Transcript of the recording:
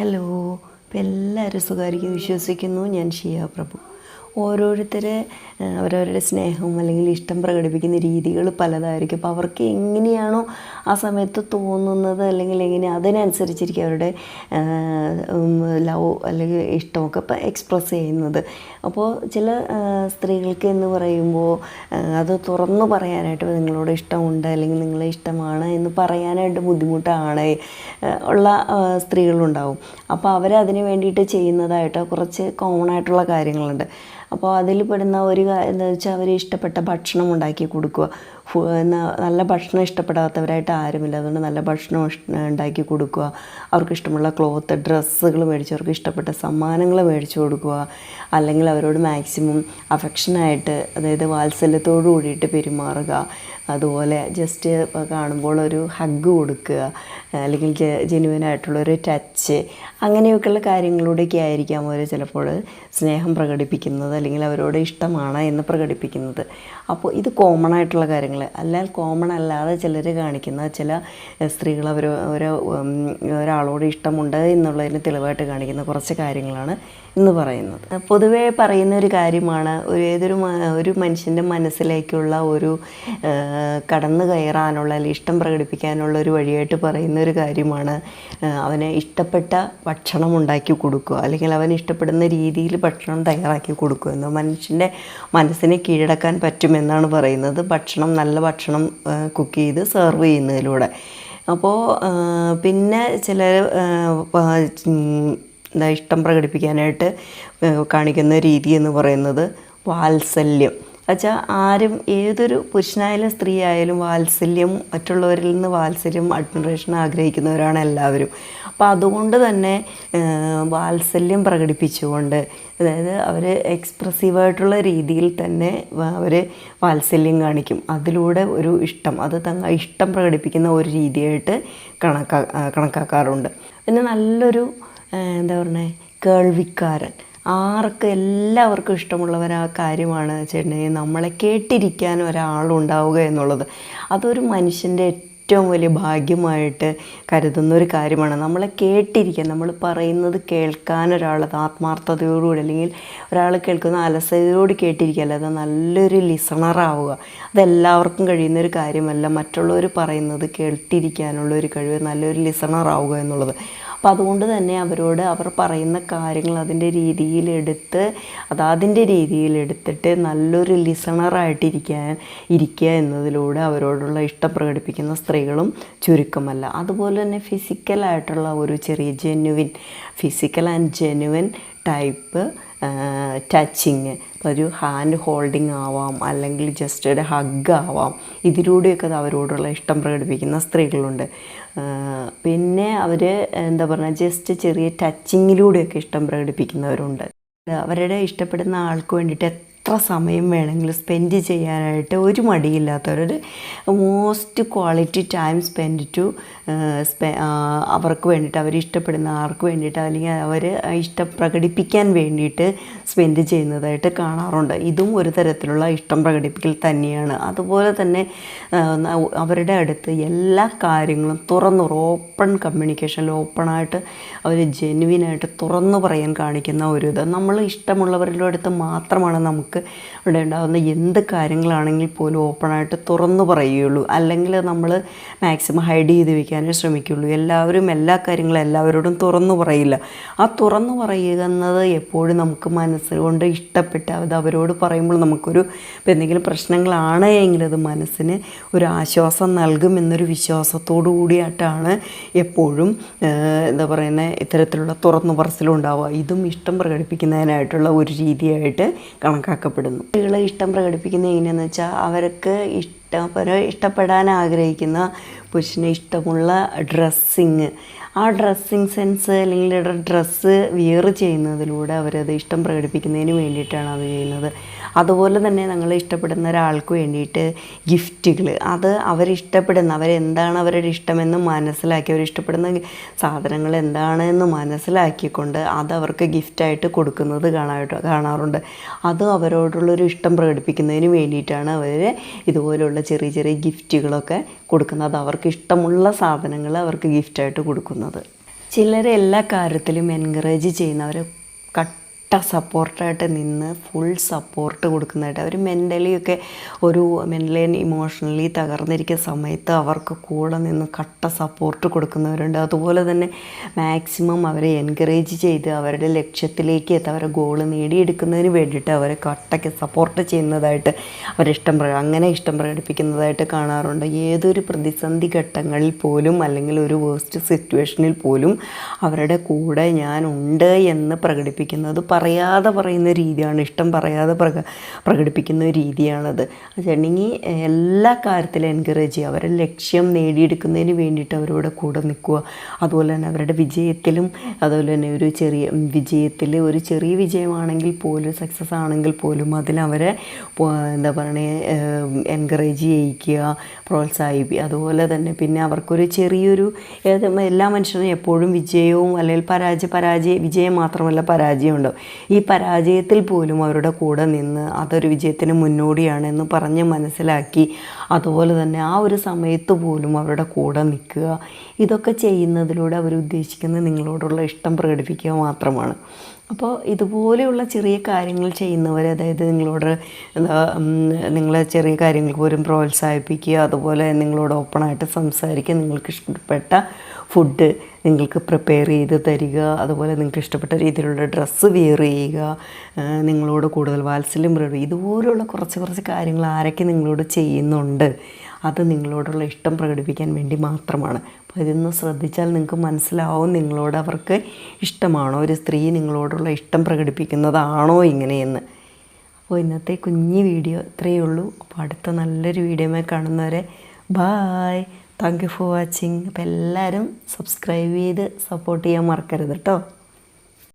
Hello. ഇപ്പം എല്ലാവരും സുഖമായിരിക്കും വിശ്വസിക്കുന്നു. ഞാൻ ഷിയ പ്രഭു. ഓരോരുത്തരെ അവരവരുടെ സ്നേഹവും അല്ലെങ്കിൽ ഇഷ്ടം പ്രകടിപ്പിക്കുന്ന രീതികൾ പലതായിരിക്കും. അപ്പോൾ അവർക്ക് എങ്ങനെയാണോ ആ സമയത്ത് തോന്നുന്നത് അല്ലെങ്കിൽ എങ്ങനെ അതിനനുസരിച്ചിരിക്കും അവരുടെ ലവ് അല്ലെങ്കിൽ ഇഷ്ടമൊക്കെ ഇപ്പം എക്സ്പ്രസ് ചെയ്യുന്നത്. അപ്പോൾ ചില സ്ത്രീകൾക്ക് എന്ന് പറയുമ്പോൾ അത് തുറന്നു പറയാനായിട്ട് നിങ്ങളോട് ഇഷ്ടമുണ്ട് അല്ലെങ്കിൽ നിങ്ങളെ ഇഷ്ടമാണ് എന്ന് പറയാനായിട്ട് ബുദ്ധിമുട്ടാണ് ഉള്ള സ്ത്രീകളുണ്ടാവും. അപ്പോൾ അവരതിന് വേണ്ടിയിട്ട് ചെയ്യുന്നതായിട്ട് കുറച്ച് കോമൺ ആയിട്ടുള്ള കാര്യങ്ങളുണ്ട്. അപ്പോൾ അതിൽ പെടുന്ന ഒരു എന്താ വെച്ചാൽ അവർ ഇഷ്ടപ്പെട്ട ഭക്ഷണം ഉണ്ടാക്കി കൊടുക്കുക. നല്ല ഭക്ഷണം ഇഷ്ടപ്പെടാത്തവരായിട്ട് ആരുമില്ല. അതുകൊണ്ട് നല്ല ഭക്ഷണം ഉണ്ടാക്കി കൊടുക്കുക. അവർക്ക് ഇഷ്ടമുള്ള ക്ലോത്ത് ഡ്രസ്സുകൾ മേടിച്ച് അവർക്ക് ഇഷ്ടപ്പെട്ട സമ്മാനങ്ങൾ മേടിച്ചു കൊടുക്കുക. അല്ലെങ്കിൽ അവരോട് മാക്സിമം അഫെക്ഷനായിട്ട് അതായത് വാത്സല്യത്തോടു കൂടിയിട്ട് പെരുമാറുക. അതുപോലെ ജസ്റ്റ് കാണുമ്പോൾ ഒരു ഹഗ് കൊടുക്കുക. അല്ലെങ്കിൽ ജെനുവൻ ആയിട്ടുള്ളൊരു ടച്ച് അങ്ങനെയൊക്കെയുള്ള കാര്യങ്ങളിലൂടെയൊക്കെ ആയിരിക്കാം അവർ ചിലപ്പോൾ സ്നേഹം പ്രകടിപ്പിക്കുന്നത് അല്ലെങ്കിൽ അവരോട് ഇഷ്ടമാണ് എന്ന് പ്രകടിപ്പിക്കുന്നത്. അപ്പോൾ ഇത് കോമൺ ആയിട്ടുള്ള കാര്യങ്ങൾ അല്ലാൽ കോമൺ അല്ലാതെ ചിലർ കാണിക്കുന്ന ചില സ്ത്രീകൾ അവർ ഒരു ഒരാളോട് ഇഷ്ടമുണ്ട് എന്നുള്ളതിന് തെളിവായിട്ട് കാണിക്കുന്ന കുറച്ച് കാര്യങ്ങളാണ് എന്ന് പറയുന്നത്. പൊതുവേ പറയുന്ന ഒരു കാര്യമാണ് ഒരു ഏതൊരു ഒരു മനുഷ്യന്റെ മനസ്സിലേക്കുള്ള ഒരു കടന്നു കയറാനുള്ള അല്ലെങ്കിൽ ഇഷ്ടം പ്രകടിപ്പിക്കാനുള്ള ഒരു വഴിയായിട്ട് പറയുന്ന ഒരു കാര്യമാണ് അവന് ഇഷ്ടപ്പെട്ട ഭക്ഷണം ഉണ്ടാക്കി കൊടുക്കുക. അല്ലെങ്കിൽ അവൻ ഇഷ്ടപ്പെടുന്ന രീതിയിൽ ഭക്ഷണം തയ്യാറാക്കി കൊടുക്കുക. എന്ന് മനുഷ്യന്റെ മനസ്സിനെ കീഴടക്കാൻ പറ്റുമെന്നാണ് പറയുന്നത്. ഭക്ഷണം നല്ല ഭക്ഷണം കുക്ക് ചെയ്ത് സെർവ് ചെയ്യുന്നതിലൂടെ. അപ്പോൾ പിന്നെ ചില ഇഷ്ടം പ്രകടിപ്പിക്കാനായിട്ട് കാണിക്കുന്ന രീതി എന്ന് പറയുന്നത് വാത്സല്യം. വെച്ചാൽ ആരും ഏതൊരു പുരുഷനായാലും സ്ത്രീ ആയാലും വാത്സല്യം മറ്റുള്ളവരിൽ നിന്ന് വാത്സല്യം അഡ്മിറേഷൻ ആഗ്രഹിക്കുന്നവരാണ് എല്ലാവരും. അപ്പോൾ അതുകൊണ്ട് തന്നെ വാത്സല്യം പ്രകടിപ്പിച്ചുകൊണ്ട് അതായത് അവർ എക്സ്പ്രസീവായിട്ടുള്ള രീതിയിൽ തന്നെ അവർ വാത്സല്യം കാണിക്കും. അതിലൂടെ ഒരു ഇഷ്ടം അത് തങ്ങ ഇഷ്ടം പ്രകടിപ്പിക്കുന്ന ഒരു രീതിയായിട്ട് കണക്കാ കണക്കാക്കാറുണ്ട്. പിന്നെ നല്ലൊരു എന്താ പറയുക കേൾവിക്കാരൻ. ആർക്ക് എല്ലാവർക്കും ഇഷ്ടമുള്ളവർ ആ കാര്യമാണ് ചേട്ടനെ. നമ്മളെ കേട്ടിരിക്കാൻ ഒരാളുണ്ടാവുക എന്നുള്ളത്. അതൊരു മനുഷ്യന്റെ ഏറ്റവും വലിയ ഭാഗ്യമായിട്ട് കരുതുന്ന ഒരു കാര്യമാണ്. നമ്മളെ കേട്ടിരിക്കാൻ നമ്മൾ പറയുന്നത് കേൾക്കാൻ ഒരാൾ ആത്മാർത്ഥതയോടുകൂടി അല്ലെങ്കിൽ ഒരാൾ കേൾക്കുന്ന അലസതയോട് കേട്ടിരിക്കുക അല്ലാതെ നല്ലൊരു ലിസണറാവുക അതെല്ലാവർക്കും കഴിയുന്ന ഒരു കാര്യമല്ല. മറ്റുള്ളവർ പറയുന്നത് കേട്ടിരിക്കാനുള്ള ഒരു കഴിവ് നല്ലൊരു ലിസണറാവുക എന്നുള്ളത്. അപ്പോൾ അതുകൊണ്ട് തന്നെ അവരോട് അവർ പറയുന്ന കാര്യങ്ങൾ അതിന്റെ രീതിയിലെടുത്ത് അതാതിന്റെ രീതിയിലെടുത്തിട്ട് നല്ലൊരു ലിസണറായിട്ടിരിക്കാൻ ഇരിക്കുക എന്നതിലൂടെ അവരോടുള്ള ഇഷ്ടം പ്രകടിപ്പിക്കുന്ന സ്ത്രീകളും ചുരുക്കമല്ല. അതുപോലെ തന്നെ ഫിസിക്കലായിട്ടുള്ള ഒരു ചെറിയ genuine physical and genuine type touching ഒരു ഹാൻഡ് ഹോൾഡിംഗ് ആവാം അല്ലെങ്കിൽ ജസ്റ്റ് ഒരു ഹഗ് ആവാം. ഇതിലൂടെയൊക്കെ അവരോടുള്ള ഇഷ്ടം പ്രകടിപ്പിക്കുന്ന സ്ത്രീകളുണ്ട്. പിന്നെ അവർ എന്താ പറയുക ജസ്റ്റ് ചെറിയ ടച്ചിങ്ങിലൂടെയൊക്കെ ഇഷ്ടം പ്രകടിപ്പിക്കുന്നവരുണ്ട്. അവരുടെ ഇഷ്ടപ്പെടുന്ന ആൾക്ക് വേണ്ടിയിട്ട് എത്ര സമയം വേണമെങ്കിലും സ്പെൻഡ് ചെയ്യാനായിട്ട് ഒരു മടിയില്ലാത്തവരൊരു most quality time spend to സ്പെ അവർക്ക് വേണ്ടിയിട്ട് അവർ ഇഷ്ടപ്പെടുന്ന ആർക്ക് വേണ്ടിയിട്ട് അല്ലെങ്കിൽ അവർ ഇഷ്ടം പ്രകടിപ്പിക്കാൻ വേണ്ടിയിട്ട് സ്പെൻഡ് ചെയ്യുന്നതായിട്ട് കാണാറുണ്ട്. ഇതും ഒരു തരത്തിലുള്ള ഇഷ്ടം പ്രകടിപ്പിക്കൽ തന്നെയാണ്. അതുപോലെ തന്നെ അവരുടെ അടുത്ത് എല്ലാ കാര്യങ്ങളും തുറന്നു ഓപ്പൺ കമ്മ്യൂണിക്കേഷനിൽ ഓപ്പണായിട്ട് അവർ ജെനുവിനായിട്ട് തുറന്നു പറയാൻ കാണിക്കുന്ന ഒരു ഇത്. നമ്മൾ ഇഷ്ടമുള്ളവരുടെ അടുത്ത് മാത്രമാണ് നമുക്ക് ഇവിടെ ഉണ്ടാകുന്ന എന്ത് കാര്യങ്ങളാണെങ്കിൽ പോലും ഓപ്പണായിട്ട് തുറന്നു പറയുകയുള്ളൂ. അല്ലെങ്കിൽ നമ്മൾ മാക്സിമം ഹൈഡ് ചെയ്ത് വെക്കാനേ ശ്രമിക്കുകയുള്ളൂ. എല്ലാവരും എല്ലാ കാര്യങ്ങളും എല്ലാവരോടും തുറന്നു പറയില്ല. ആ തുറന്നു പറയുന്നത് എപ്പോഴും നമുക്ക് മനസ്സുകൊണ്ട് ഇഷ്ടപ്പെട്ട് അത് അവരോട് പറയുമ്പോൾ നമുക്കൊരു ഇപ്പം എന്തെങ്കിലും പ്രശ്നങ്ങളാണ് എങ്കിൽ അത് മനസ്സിന് ഒരു ആശ്വാസം നൽകും എന്നൊരു വിശ്വാസത്തോടു കൂടിയായിട്ടാണ് എപ്പോഴും എന്താ പറയുന്നത് ഇത്തരത്തിലുള്ള തുറന്നു പറച്ചിലുണ്ടാവുക. ഇതും ഇഷ്ടം പ്രകടിപ്പിക്കുന്നതിനായിട്ടുള്ള ഒരു രീതിയായിട്ട് കണക്കാക്കപ്പെടുന്നു സ്ത്രീകളെ ഇഷ്ടം പ്രകടിപ്പിക്കുന്നത് എങ്ങനെയാണെന്ന് വെച്ചാൽ അവർക്ക് ഇഷ്ടം ഇഷ്ടപ്പെടാൻ ആഗ്രഹിക്കുന്ന പുരുഷന് ഇഷ്ടമുള്ള ഡ്രസ്സിങ്. ആ ഡ്രസ്സിങ് സെൻസ് അല്ലെങ്കിൽ ഡ്രസ്സ് വിയർ ചെയ്യുന്നതിലൂടെ അവരത് ഇഷ്ടം പ്രകടിപ്പിക്കുന്നതിന് വേണ്ടിയിട്ടാണ് അത് ചെയ്യുന്നത്. അതുപോലെ തന്നെ ഞങ്ങൾ ഇഷ്ടപ്പെടുന്ന ഒരാൾക്ക് വേണ്ടിയിട്ട് ഗിഫ്റ്റുകൾ അത് അവരിഷ്ടപ്പെടുന്ന അവരെന്താണ് അവരുടെ ഇഷ്ടമെന്ന് മനസ്സിലാക്കി അവരിഷ്ടപ്പെടുന്ന സാധനങ്ങൾ എന്താണെന്ന് മനസ്സിലാക്കിക്കൊണ്ട് അത് അവർക്ക് ഗിഫ്റ്റായിട്ട് കൊടുക്കുന്നത് കാണായിട്ട് കാണാറുണ്ട്. അത് അവരോടുള്ളൊരു ഇഷ്ടം പ്രകടിപ്പിക്കുന്നതിന് വേണ്ടിയിട്ടാണ് അവർ ഇതുപോലുള്ള ചെറിയ ചെറിയ ഗിഫ്റ്റുകളൊക്കെ കൊടുക്കുന്നത്. അവർക്ക് ഇഷ്ടമുള്ള സാധനങ്ങൾ അവർക്ക് ഗിഫ്റ്റായിട്ട് കൊടുക്കുന്നത്. ചിലരെ എല്ലാ കാര്യത്തിലും എൻകറേജ് ചെയ്യുന്നവർ കട്ട സപ്പോർട്ടായിട്ട് നിന്ന് ഫുൾ സപ്പോർട്ട് കൊടുക്കുന്നതായിട്ട് അവർ മെന്റലി ഒക്കെ ഒരു മെന്റലി ഇമോഷണലി തകർന്നിരിക്കുന്ന സമയത്ത് അവർക്ക് കൂടെ നിന്ന് കട്ട സപ്പോർട്ട് കൊടുക്കുന്നവരുണ്ട്. അതുപോലെ തന്നെ മാക്സിമം അവരെ എൻകറേജ് ചെയ്ത് അവരുടെ ലക്ഷ്യത്തിലേക്ക് എത്താൻ അവരുടെ ഗോൾ നേടിയെടുക്കുന്നതിന് വേണ്ടിയിട്ട് അവരെ കട്ടയ്ക്ക് സപ്പോർട്ട് ചെയ്യുന്നതായിട്ട് അവരിഷ്ടം അങ്ങനെ ഇഷ്ടം പ്രകടിപ്പിക്കുന്നതായിട്ട് കാണാറുണ്ട്. ഏതൊരു പ്രതിസന്ധി ഘട്ടങ്ങളിൽ പോലും അല്ലെങ്കിൽ ഒരു വേസ്റ്റ് സിറ്റുവേഷനിൽ പോലും അവരുടെ കൂടെ ഞാൻ ഉണ്ട് എന്ന് പ്രകടിപ്പിക്കുന്നത് പറയാതെ പറയുന്ന രീതിയാണ് ഇഷ്ടം പറയാതെ പ്രക പ്രകടിപ്പിക്കുന്ന രീതിയാണത്. ചേട്ടനെങ്കിൽ എല്ലാ കാര്യത്തിലും എൻകറേജ് ചെയ്യുക. അവരെ ലക്ഷ്യം നേടിയെടുക്കുന്നതിന് വേണ്ടിയിട്ട് അവരോട് കൂടെ നിൽക്കുക. അതുപോലെ തന്നെ അവരുടെ വിജയത്തിലും അതുപോലെ തന്നെ ഒരു ചെറിയ വിജയത്തിൽ ഒരു ചെറിയ വിജയമാണെങ്കിൽ പോലും സക്സസ് ആണെങ്കിൽ പോലും അതിലവരെ എന്താ പറയുക എൻകറേജ് ചെയ്യിക്കുക പ്രോത്സാഹിപ്പിക്കുക. അതുപോലെ തന്നെ പിന്നെ അവർക്കൊരു ചെറിയൊരു എല്ലാ മനുഷ്യരും എപ്പോഴും വിജയവും അല്ലെങ്കിൽ പരാജയ പരാജയ വിജയം മാത്രമല്ല പരാജയം ഉണ്ടാവും ഈ പരാജയത്തിൽ പോലും അവരുടെ കൂടെ നിന്ന് അതൊരു വിജയത്തിന് മുന്നോടിയാണെന്ന് പറഞ്ഞ് മനസ്സിലാക്കി അതുപോലെ തന്നെ ആ ഒരു സമയത്ത് പോലും അവരുടെ കൂടെ നിൽക്കുക. ഇതൊക്കെ ചെയ്യുന്നതിലൂടെ അവർ ഉദ്ദേശിക്കുന്നത് നിങ്ങളോടുള്ള ഇഷ്ടം പ്രകടിപ്പിക്കുക മാത്രമാണ്. അപ്പോൾ ഇതുപോലെയുള്ള ചെറിയ കാര്യങ്ങൾ ചെയ്യുന്നവർ അതായത് നിങ്ങളോട് എന്താ നിങ്ങളെ ചെറിയ കാര്യങ്ങൾക്ക് പോലും പ്രോത്സാഹിപ്പിക്കുക അതുപോലെ നിങ്ങളോട് ഓപ്പണായിട്ട് സംസാരിക്കുക നിങ്ങൾക്ക് ഇഷ്ടപ്പെട്ട ഫുഡ് നിങ്ങൾക്ക് പ്രിപ്പയർ ചെയ്ത് തരിക അതുപോലെ നിങ്ങൾക്ക് ഇഷ്ടപ്പെട്ട രീതിയിലുള്ള ഡ്രസ്സ് വെയർ ചെയ്യുക നിങ്ങളോട് കൂടുതൽ വാത്സല്യം പ്രകടിപ്പിക്കുക ഇതുപോലെയുള്ള കുറച്ച് കുറച്ച് കാര്യങ്ങൾ ആരൊക്കെ നിങ്ങളോട് ചെയ്യുന്നുണ്ട് അത് നിങ്ങളോടുള്ള ഇഷ്ടം പ്രകടിപ്പിക്കാൻ വേണ്ടി മാത്രമാണ്. ഇതൊന്ന് ശ്രദ്ധിച്ചാൽ നിങ്ങൾക്ക് മനസ്സിലാവും നിങ്ങളോട് അവർക്ക് ഇഷ്ടമാണോ? ഒരു സ്ത്രീ നിങ്ങളോടുള്ള ഇഷ്ടം പ്രകടിപ്പിക്കുന്നതാണോ ഇങ്ങനെയെന്ന്. അപ്പോൾ ഇന്നത്തെ കുഞ്ഞു വീഡിയോ ഇത്രയേ ഉള്ളൂ. അപ്പോൾ അടുത്ത നല്ലൊരു വീഡിയോമായി കാണുന്നവരെ bye. Thank you for watching. അപ്പോൾ എല്ലാവരും സബ്സ്ക്രൈബ് ചെയ്ത് സപ്പോർട്ട് ചെയ്യാൻ മറക്കരുത് കേട്ടോ.